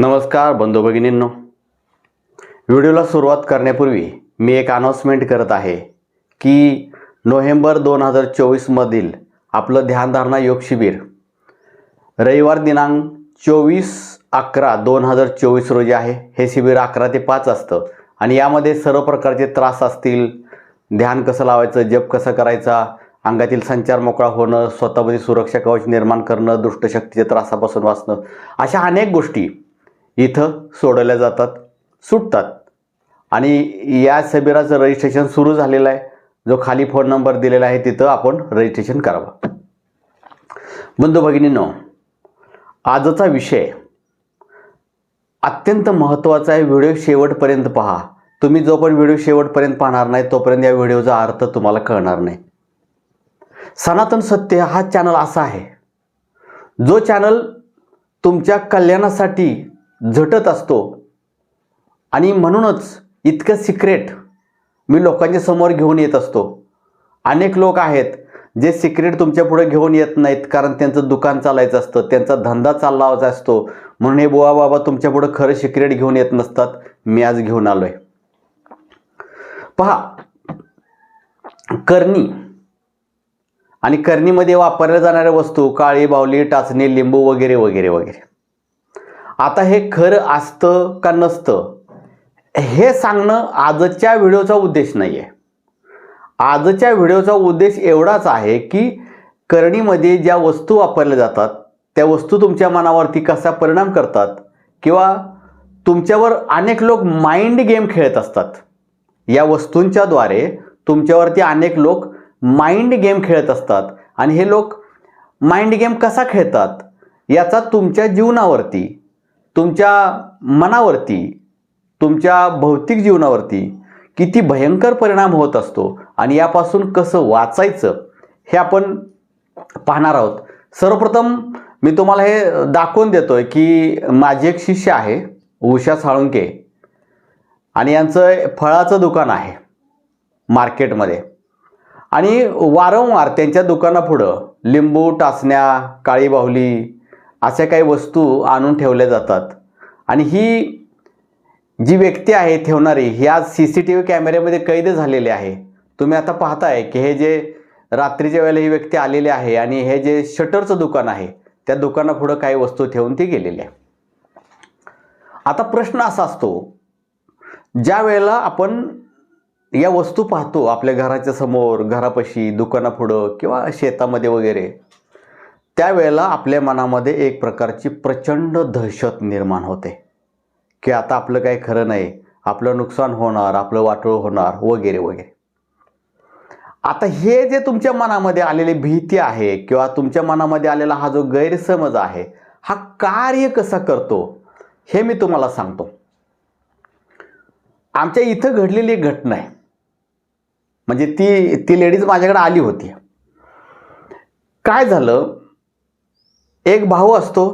नमस्कार बंधू भगिनींनो. व्हिडिओला सुरुवात करण्यापूर्वी मी एक अनाऊन्समेंट करत आहे की नोव्हेंबर दोन हजार चोवीसमधील आपलं ध्यानधारणा योग शिबिर रविवार दिनांक चोवीस अकरा दोन हजार चोवीस रोजी आहे. हे शिबिर अकरा ते पाच असतं आणि यामध्ये सर्व प्रकारचे त्रास असतील. ध्यान कसं लावायचं जप कसा करायचा अंगातील संचार मोकळा होणं स्वतःमध्ये सुरक्षा कवच निर्माण करणं दुष्टशक्तीच्या त्रासापासून वाचणं अशा अनेक गोष्टी इथं सोडवल्या जातात सुटतात. आणि या शिबिराचं रजिस्ट्रेशन सुरू झालेलं आहे. जो खाली फोन नंबर दिलेला आहे तिथं आपण रजिस्ट्रेशन करावं. बंधू भगिनींनो आजचा विषय अत्यंत महत्त्वाचा आहे. व्हिडिओ शेवटपर्यंत पहा. तुम्ही जो पण व्हिडिओ शेवटपर्यंत पाहणार नाही तोपर्यंत या व्हिडिओचा अर्थ तुम्हाला कळणार नाही. सनातन सत्य हा चॅनल असा आहे. जो चॅनल तुमच्या कल्याणासाठी झटत असतो. आणि म्हणूनच इतकं सिक्रेट मी लोकांच्या समोर घेऊन येत असतो. अनेक लोक आहेत जे सिक्रेट तुमच्यापुढे घेऊन येत नाहीत कारण त्यांचं दुकान चालायचं असतं त्यांचा धंदा चालवायचा असतो. म्हणून हे बुवा बाबा तुमच्यापुढे खरं सिक्रेट घेऊन येत नसतात. मी आज घेऊन आलो आहे पहा करणी. आणि करणीमध्ये वापरल्या जाणाऱ्या वस्तू काळी बावली टाचणी लिंबू वगैरे वगैरे वगैरे. आता हे खरं असतं का नसतं? हे सांगणं आजच्या व्हिडिओचा उद्देश नाही आहे आजच्या व्हिडिओचा उद्देश एवढाच आहे की करणीमध्ये ज्या वस्तू वापरल्या जातात त्या वस्तू तुमच्या मनावरती कसा परिणाम करतात किंवा तुमच्यावर अनेक लोक माइंड गेम खेळत असतात या वस्तूंच्याद्वारे तुमच्यावरती अनेक लोक माइंड गेम खेळत असतात आणि हे लोक माइंड गेम कसा खेळतात याचा तुमच्या जीवनावरती तुमच्या मनावरती तुमच्या भौतिक जीवनावरती किती भयंकर परिणाम होत असतो आणि यापासून कसं वाचायचं हे आपण पाहणार आहोत. सर्वप्रथम मी तुम्हाला हे दाखवून देतो आहे की माझी एक शिष्य आहे उषा साळुंके. आणि यांचं फळाचं दुकान आहे मार्केटमध्ये. आणि वारंवार त्यांच्या दुकानापुढं लिंबू टाचण्या काळी बाहुली अशा काही वस्तू आणून ठेवल्या जातात. आणि ही जी व्यक्ती आहे ठेवणारी ही आज सी सी टी व्ही कॅमेऱ्यामध्ये कैद झालेली आहे. तुम्ही आता पाहताय की हे जे रात्रीच्या वेळेला ही व्यक्ती आलेली आहे आणि हे जे शटरचं दुकान आहे त्या दुकानापुढं काही वस्तू ठेवून ती गेलेली आहे. आता प्रश्न असा असतो ज्या वेळेला आपण या वस्तू पाहतो आपल्या घराच्या समोर घरापाशी दुकानापुढं किंवा शेतामध्ये वगैरे त्यावेळेला आपल्या मनामध्ये एक प्रकारची प्रचंड दहशत निर्माण होते. की आता आपलं काही खरं नाही आपलं नुकसान होणार आपलं वाटोळ होणार वगैरे वगैरे. आता हे जे तुमच्या मनामध्ये आलेली भीती आहे किंवा तुमच्या मनामध्ये आलेला हा जो गैरसमज आहे हा कार्य कसा करतो हे मी तुम्हाला सांगतो. आमच्या इथं घडलेली एक घटना आहे. म्हणजे ती ती लेडीज माझ्याकडे आली होती. काय झालं? एक भाऊ असतो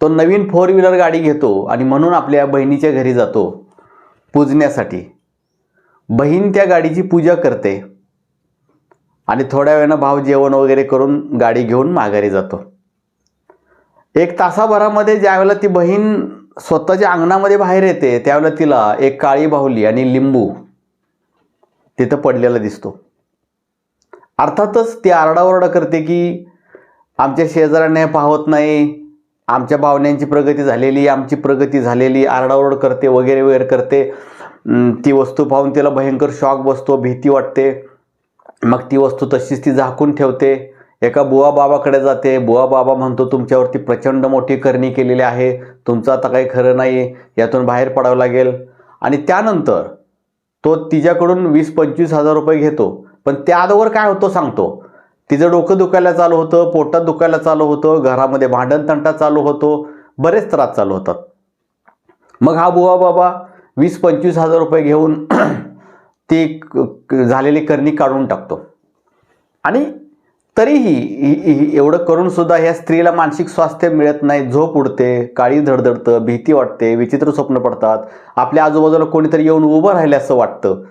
तो नवीन फोर व्हीलर गाडी घेतो आणि म्हणून आपल्या बहिणीच्या घरी जातो पूजण्यासाठी. बहीण त्या गाडीची पूजा करते आणि थोड्या वेळानं भाव जेवण वगैरे करून गाडी घेऊन माघारी जातो. एक तासाभरामध्ये ज्यावेळेला ती बहीण स्वतःच्या अंगणामध्ये बाहेर येते त्यावेळेला तिला एक काळी बाहुली आणि लिंबू तिथं पडलेला दिसतो. अर्थातच ती आरडाओरडा करते की आमच्या शेजाऱ्यांना पाहत नाही. आमच्या भावण्यांची प्रगती झालेली आमची प्रगती झालेली आरडाओरड करते वगैरे वगैरे करते. ती वस्तू पाहून तिला भयंकर शॉक बसतो भीती वाटते. मग ती वस्तू तशीच ती झाकून ठेवते. एका बुवा बाबाकडे जाते. बुवा बाबा म्हणतो तुमच्यावरती प्रचंड मोठी करणी केलेली आहे. तुमचं आता काही खरं नाही. यातून बाहेर पडावं लागेल. आणि त्यानंतर तो तिच्याकडून वीस पंचवीस हजार रुपये घेतो. पण त्या अगोदर काय होतो सांगतो. तिचं डोकं दुखायला चालू होतं पोटात दुखायला चालू होतं घरामध्ये भांडण तंटा चालू होतो बरेच त्रास चालू होतात. मग हा बुवा बाबा वीस पंचवीस हजार रुपये घेऊन ती क- झालेली करणी काढून टाकतो. आणि तरीही एवढं करून सुद्धा ह्या स्त्रीला मानसिक स्वास्थ्य मिळत नाही झोप उडते काळी धडधडतं भीती वाटते विचित्र स्वप्न पडतात आपल्या आजूबाजूला कोणीतरी येऊन उभं राहिलं असं वाटतं.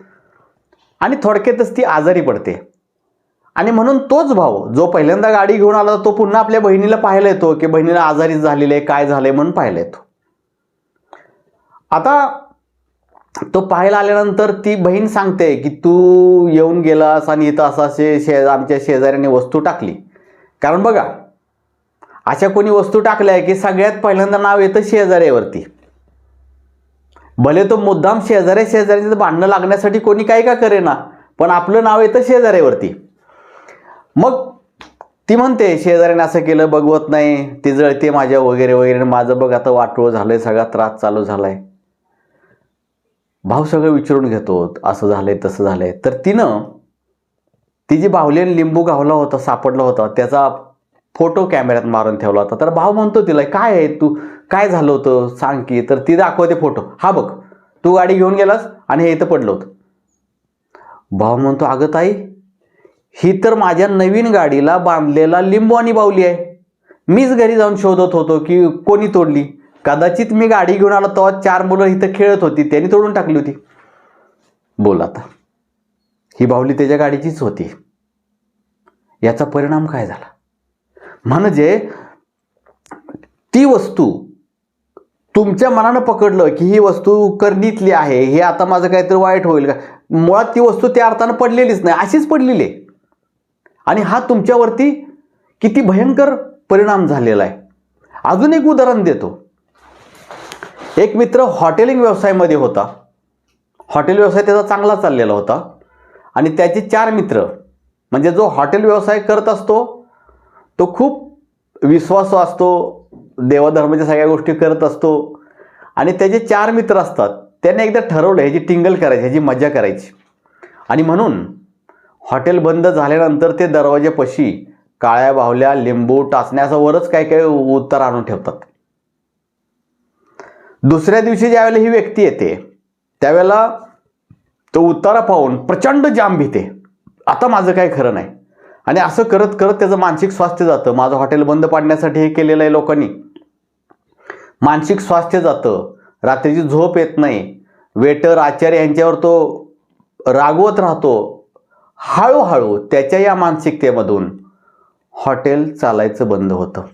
आणि थोडक्यातच ती आजारी पडते. आणि म्हणून तोच भाऊ जो पहिल्यांदा गाडी घेऊन आला तो पुन्हा आपल्या बहिणीला पाहायला येतो की बहिणीला आजारी झालेली आहे काय झालंय म्हणून पाहायला येतो. आता तो पाहायला आल्यानंतर ती बहीण सांगते की तू येऊन गेलास आणि इथं असं असे शे आमच्या शेजाऱ्याने वस्तू टाकली. कारण बघा अशा कोणी वस्तू टाकल्या की सगळ्यात पहिल्यांदा नाव येतं शेजाऱ्यावरती. भले तो मुद्दाम शेजाऱ्या शेजाऱ्याचं भांडणं लागण्यासाठी कोणी काही का करेना पण आपलं नाव येतं शेजाऱ्यावरती. मग ती म्हणते शेजाऱ्याने असं केलं बघवत नाही. ती जळते माझ्या वगैरे वगैरे. माझं बघ आता वाटोळ झालंय सगळा त्रास चालू झालाय. भाव सगळं विचारून घेतो असं झालंय तसं झालंय. तर तिनं ती जी बाहुलीने लिंबू गावला होता सापडला होता त्याचा फोटो कॅमेऱ्यात मारून ठेवला होता. तर भाव म्हणतो तिला काय आहे तू? काय झालं होतं? सांग की. तर ती दाखवते फोटो. हा बघ तू गाडी घेऊन गेलास आणि हे इथं पडलं होतं. भाऊ म्हणतो अगं ताई ही तर माझ्या नवीन गाडीला बांधलेला लिंबू आणि बावली आहे. मीच घरी जाऊन शोधत होतो की कोणी तोडली. कदाचित मी गाडी घेऊन आलो तेव्हा चार मुलं इथं खेळत होती त्यांनी तोडून टाकली होती. बोल आता. ही बावली त्याच्या गाडीचीच होती. याचा परिणाम काय झाला? म्हणजे ती वस्तू तुमच्या मनानं पकडलं की ही वस्तू करणीतली आहे हे आता माझं काहीतरी वाईट होईल का? मुळात ती वस्तू त्या अर्थानं पडलेलीच नाही अशीच पडलेली आहे. आणि हा तुमच्यावरती किती भयंकर परिणाम झालेला आहे. अजून एक उदाहरण देतो. एक मित्र हॉटेलिंग व्यवसायामध्ये होता. हॉटेल व्यवसाय त्याचा चांगला चाललेला होता. आणि त्याचे चार मित्र म्हणजे जो हॉटेल व्यवसाय करत असतो तो खूप विश्वास असतो देवाधर्माच्या सगळ्या गोष्टी करत असतो. आणि त्याचे चार मित्र असतात. त्याने एकदा ठरवलं ह्याची टिंगल करायची ह्याची मजा करायची. आणि म्हणून हॉटेल बंद झाल्यानंतर ते दरवाजेपाशी काळ्या बाहुल्या लिंबू टाचण्यासवरच वरच काय काय उत्तर आणून ठेवतात. दुसऱ्या दिवशी ज्यावेळेला ही व्यक्ती येते त्यावेळेला तो उतारा पाहून प्रचंड जाम भीते. आता माझं काय खरं नाही. आणि असं करत करत त्याचं मानसिक स्वास्थ्य जातं. माझं हॉटेल बंद पाडण्यासाठी हे केलेलं आहे लोकांनी. मानसिक स्वास्थ्य जातं. रात्रीची झोप येत नाही. वेटर आचार्य यांच्यावर तो रागवत राहतो. हळूहळू त्याच्या या मानसिकतेमधून हॉटेल चालायचं बंद होतं.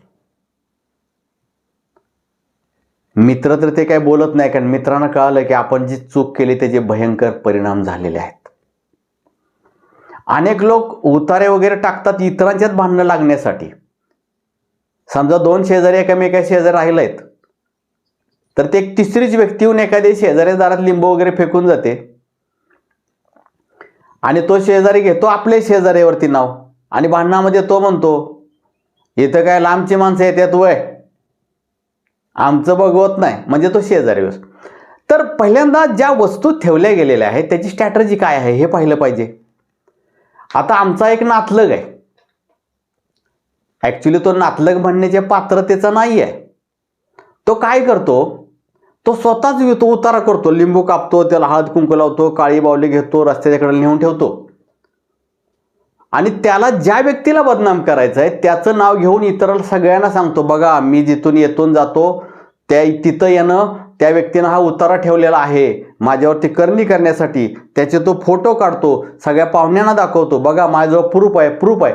मित्र तर ते काय बोलत नाही कारण मित्रांना कळालं की आपण जी चूक केली त्याचे भयंकर परिणाम झालेले आहेत. अनेक लोक उतारे वगैरे टाकतात इतरांच्यात भांडणं लागण्यासाठी. समजा दोन शेजारी एकामेका शेजारी राहिले आहेत तर ते एक तिसरीच व्यक्ती येऊन एखाद्या शेजाऱ्या दारात लिंबू वगैरे फेकून जाते. आणि तो शेजारी घेतो आपल्या शेजाऱ्यावरती नाव. आणि भांडणामध्ये तो म्हणतो इथं काय लांबची माणसं येतात वय. आमचं बघवत नाही म्हणजे तो शेजारी तर पहिल्यांदा ज्या वस्तू ठेवल्या गेलेल्या आहेत त्याची स्ट्रॅटर्जी काय आहे हे पाहिलं पाहिजे. आता आमचा एक नातलग आहे. ॲक्च्युली तो नातलग म्हणण्याच्या पात्रतेचा नाही आहे तो काय करतो तो स्वतःच तो उतारा करतो. लिंबू कापतो त्याला हळद कुंकू लावतो काळी बावली घेतो रस्त्याच्याकडे नेऊन ठेवतो. आणि त्याला ज्या व्यक्तीला बदनाम करायचं आहे त्याचं नाव घेऊन इतरांना सगळ्यांना सांगतो बघा मी जिथून येथून जातो त्या तिथं येणं त्या व्यक्तीनं हा उतारा ठेवलेला आहे. माझ्यावरती करणी करण्यासाठी त्याचे तो फोटो काढतो सगळ्या पाहुण्यांना दाखवतो बघा माझ्याजवळ प्रूफ आहे प्रूफ आहे.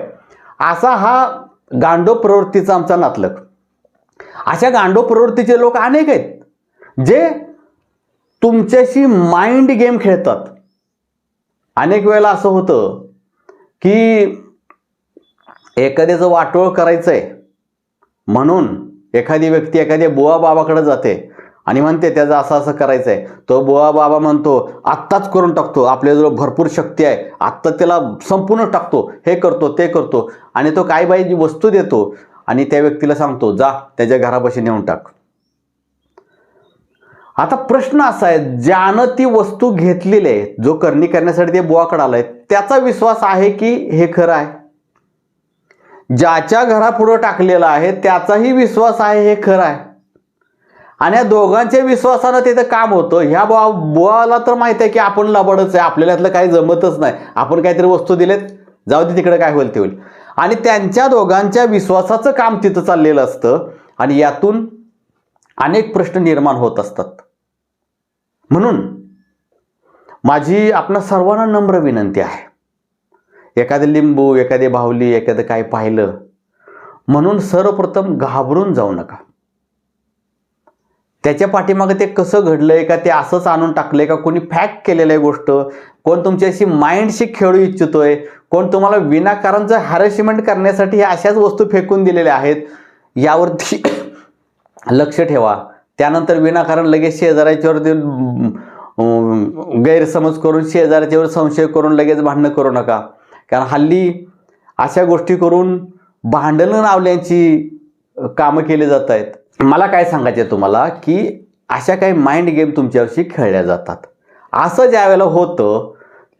असा हा गांडो प्रवृत्तीचा आमचा नातलग. अशा गांडो प्रवृत्तीचे लोक अनेक आहेत. जे तुमच्याशी माइंड गेम खेळतात. अनेक वेळेला असं होतं की एखाद्याचं वाटोळ करायचं आहे म्हणून एखादी व्यक्ती एखाद्या बुवा बाबाकडे जाते आणि म्हणते त्याचं असं असं करायचं आहे तो बुवा बाबा म्हणतो आत्ताच करून टाकतो आपल्याजवळ भरपूर शक्ती आहे आत्ता त्याला संपूर्ण टाकतो हे करतो ते करतो. आणि तो काय बाई जी वस्तू देतो आणि त्या व्यक्तीला सांगतो जा त्याच्या घरापाशी नेऊन टाक. आता प्रश्न असा आहे ज्यानं ती वस्तू घेतलेली आहे जो करणी करण्यासाठी ते बुवाकडे आलाय त्याचा विश्वास आहे की हे खरं आहे? ज्याच्या घरापुढं टाकलेलं आहे त्याचाही विश्वास आहे हे खरं आहे. आणि या दोघांच्या विश्वासानं तिथं काम होतं. ह्या बुवा बुवाला तर माहिती आहे की आपण लबडच आहे आपल्याला यातलं काही जमतच नाही. आपण काहीतरी वस्तू दिलेत जाऊ दे तिकडे काय होईल ते होईल. आणि त्यांच्या दोघांच्या विश्वासाचं काम तिथं चाललेलं असतं आणि यातून अनेक प्रश्न निर्माण होत असतात. म्हणून माझी आपणा सर्वांना नम्र विनंती आहे. एखादे लिंबू एखादी बाहुली एखादं काय पाहिलं म्हणून सर्वप्रथम घाबरून जाऊ नका. त्याच्या पाठीमागं ते कसं घडलंय का ते असंच आणून टाकलंय का कोणी फॅक्ट केलेलं आहे गोष्ट कोण तुमच्याशी माइंडशी खेळू इच्छितोय कोण तुम्हाला विनाकारणचं हॅरेसमेंट करण्यासाठी ह्या अशाच वस्तू फेकून दिलेल्या आहेत यावरती लक्ष ठेवा. त्यानंतर विनाकारण लगेच शेजाऱ्याच्यावरती गैरसमज करून शेजाऱ्याच्यावर संशय करून लगेच भांडणं करू नका. कारण हल्ली अशा गोष्टी करून भांडणं लावल्याची कामं केली जात आहेत मला काय सांगायचं तुम्हाला की अशा काही माइंड गेम तुमच्याशी खेळल्या जातात. असं ज्या वेळेला होतं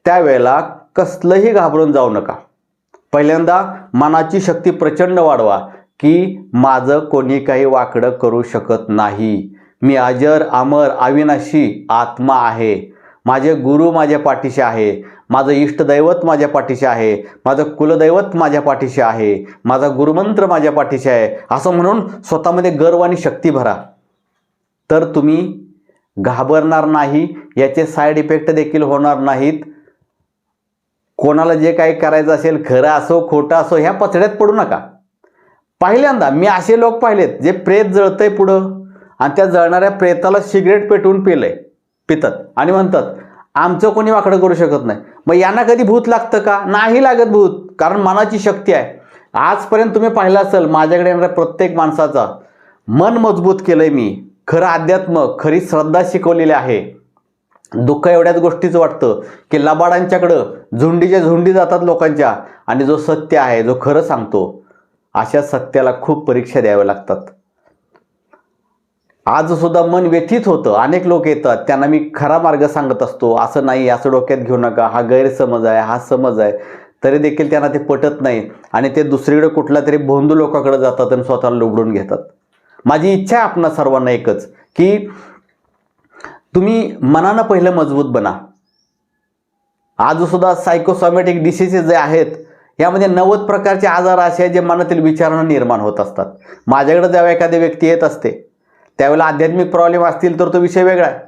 त्यावेळेला कसलंही घाबरून जाऊ नका. पहिल्यांदा मनाची शक्ती प्रचंड वाढवा. की माझं कोणी काही वाकडं करू शकत नाही. मी अजर अमर अविनाशी आत्मा आहे. माझे गुरु माझ्या पाठीशी आहे. माझं इष्टदैवत माझ्या पाठीशी आहे. माझं कुलदैवत माझ्या पाठीशी आहे. माझा गुरुमंत्र माझ्या पाठीशी आहे. असं म्हणून स्वतःमध्ये गर्व आणि शक्ती भरा. तर तुम्ही घाबरणार नाही याचे साईड इफेक्ट देखील होणार नाहीत. कोणाला जे काही करायचं असेल खरं असो खोटं असो ह्या पचड्यात पडू नका. पहिल्यांदा मी असे लोक पाहिलेत जे प्रेत जळतंय पुढं. आणि त्या जळणाऱ्या प्रेताला सिगरेट पेटवून पिलंय. पितात. आणि म्हणतात आमचं कोणी वाकडं करू शकत नाही. मग यांना कधी भूत लागतं का? नाही लागत भूत कारण मनाची शक्ती आहे. आजपर्यंत तुम्ही पाहिलं असेल माझ्याकडे येणाऱ्या प्रत्येक माणसाचा मन मजबूत केलंय मी. खरं अध्यात्म खरी श्रद्धा शिकवलेली आहे. दुःख एवढ्याच गोष्टीचं वाटतं की लबाडांच्याकडं झुंडीच्या झुंडी जातात लोकांच्या. आणि जो सत्य आहे जो खरं सांगतो अशा सत्याला खूप परीक्षा द्याव्या लागतात. आज सुद्धा मन व्यथित होतं. अनेक लोक येतात. त्यांना मी खरा मार्ग सांगत असतो. असं नाही असं डोक्यात घेऊ नका. हा गैरसमज आहे हा समज आहे. तरी देखील त्यांना ते पटत नाही. आणि ते दुसरीकडे कुठला तरी भोंदू लोकांकडे जातात आणि स्वतःला लुबडून घेतात. माझी इच्छा आहे आपणा सर्वांना एकच की तुम्ही मनानं पहिलं मजबूत बना. आज सुद्धा सायकोसॉमॅटिक डिसिजेस जे आहेत यामध्ये नव्वद प्रकारचे आजार असे आहेत जे मनातील विचारानं निर्माण होत असतात. माझ्याकडे जेव्हा एखादी व्यक्ती येत असते त्यावेळेला आध्यात्मिक प्रॉब्लेम असतील तर तो विषय वेगळा आहे.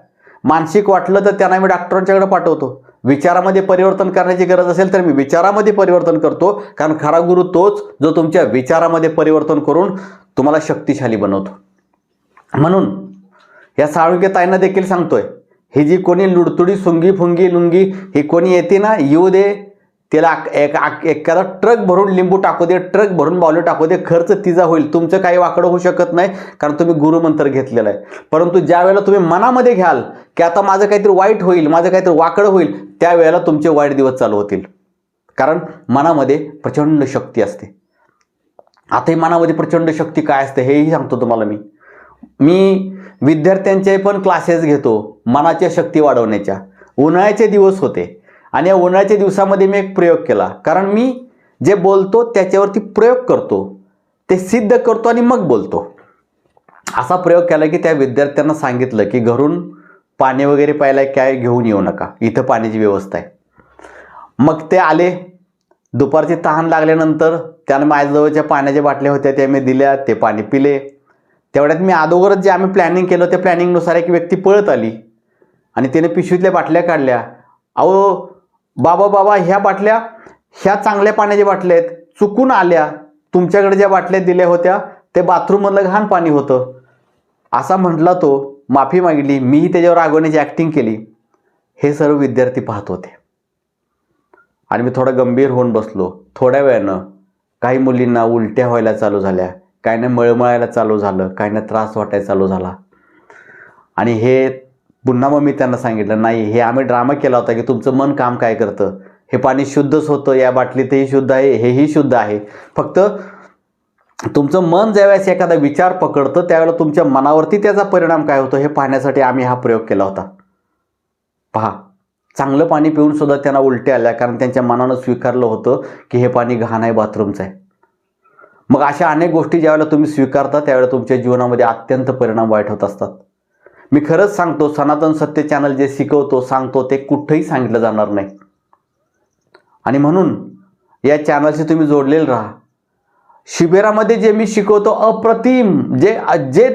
मानसिक वाटलं तर त्यांना मी डॉक्टरांच्याकडे पाठवतो. विचारामध्ये परिवर्तन करण्याची गरज असेल तर मी विचारामध्ये परिवर्तन करतो. कारण खरा गुरु तोच जो तुमच्या विचारामध्ये परिवर्तन करून तुम्हाला शक्तिशाली बनवतो. म्हणून या साळुंके ताईंना देखील सांगतोय ही जी कोणी लुडतुडी सुंगी फुंगी लुंगी ही कोणी येते ना येऊ दे तिला एक आक- एखादा ट्रक भरून लिंबू टाकू दे ट्रक भरून बावले टाकू दे खर्च तिचा होईल तुमचं काही वाकडं होऊ शकत नाही कारण तुम्ही गुरुमंत्र घेतलेलं आहे. परंतु ज्या वेळेला तुम्ही मनामध्ये घ्याल की आता माझं काहीतरी वाईट होईल माझं काहीतरी वाकडं होईल त्यावेळेला तुमचे वाईट दिवस चालू होतील. कारण मनामध्ये प्रचंड शक्ती असते. आता ही मनामध्ये प्रचंड शक्ती काय असते हेही सांगतो तुम्हाला मी. मी विद्यार्थ्यांचे पण क्लासेस घेतो मनाच्या शक्ती वाढवण्याच्या. उन्हाळ्याचे दिवस होते. आणि या उन्हाळ्याच्या दिवसामध्ये मी एक प्रयोग केला. कारण मी जे बोलतो त्याच्यावरती प्रयोग करतो. ते सिद्ध करतो आणि मग बोलतो. असा प्रयोग केला की त्या विद्यार्थ्यांना सांगितलं की घरून पाणी वगैरे प्यायला काय घेऊन येऊ नका. इथं पाण्याची व्यवस्था आहे. मग ते आले. दुपारचे तहान लागल्यानंतर त्यानं माझ्याजवळच्या पाण्याच्या बाटल्या होत्या त्या मी दिल्या ते पाणी पिले. तेवढ्यात मी अगोदरच जे आम्ही प्लॅनिंग केलं त्या प्लॅनिंगनुसार एक व्यक्ती पळत आली. आणि तिने पिशवीतल्या बाटल्या काढल्या. अहो बाबा बाबा ह्या बाटल्या ह्या चांगल्या पाण्याच्या बाटल्या आहेत. चुकून आल्या. तुमच्याकडे ज्या बाटल्या दिल्या होत्या ते बाथरूममधलं घाण पाणी होतं. असा म्हटला तो माफी मागितली. मीही त्याच्यावर रागवण्याची ॲक्टिंग केली. हे सर्व विद्यार्थी पाहत होते. आणि मी थोडा गंभीर होऊन बसलो. थोड्या वेळानं काही मुलींना उलट्या व्हायला चालू झाल्या. काहींना मळमळायला चालू झालं. काहींना त्रास वाटायला चालू झाला. आणि हे पुन्हा मग मी त्यांना सांगितलं नाही हे आम्ही ड्रामा केला होता की तुमचं मन काम काय करतं? हे पाणी शुद्धच होतं या बाटलीतही शुद्ध आहे हेही शुद्ध आहे. फक्त तुमचं मन ज्यावेळेस एखादा विचार पकडतं त्यावेळेला तुमच्या मनावरती त्याचा परिणाम काय होतो हे पाहण्यासाठी आम्ही हा प्रयोग केला होता. पहा चांगलं पाणी पिऊन सुद्धा त्यांना उलट्या आल्या कारण त्यांच्या मनानं स्वीकारलं होतं की हे पाणी घाण आहे बाथरूमचं आहे. मग अशा अनेक गोष्टी ज्यावेळेला तुम्ही स्वीकारता त्यावेळेला तुमच्या जीवनामध्ये अत्यंत परिणाम वाईट होत असतात. मी खरंच सांगतो सनातन सत्य चॅनल जे शिकवतो सांगतो ते कुठंही सांगितलं जाणार नाही. आणि म्हणून या चॅनलशी तुम्ही जोडलेले राहा. शिबिरामध्ये जे मी शिकवतो अप्रतिम जे जे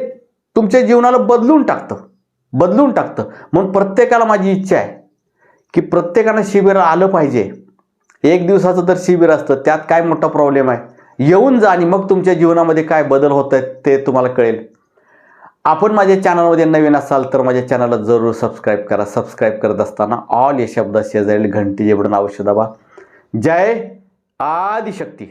तुमच्या जीवनाला बदलून टाकतं बदलून टाकतं. म्हणून प्रत्येकाला माझी इच्छा आहे की प्रत्येकानं शिबिर आलं पाहिजे. एक दिवसाचं तर शिबिर असतं त्यात काय मोठा प्रॉब्लेम आहे? येऊन जा आणि मग तुमच्या जीवनामध्ये काय बदल होत आहेत ते तुम्हाला कळेल. आपण माझ्या चॅनलमध्ये नवीन असाल तर माझ्या चॅनलला जरूर सबस्क्राईब करा. सबस्क्राईब करत असताना ऑल या शब्द शेजारील घंटी जेवढून बटन अवश्य दाबा जय आदिशक्ती.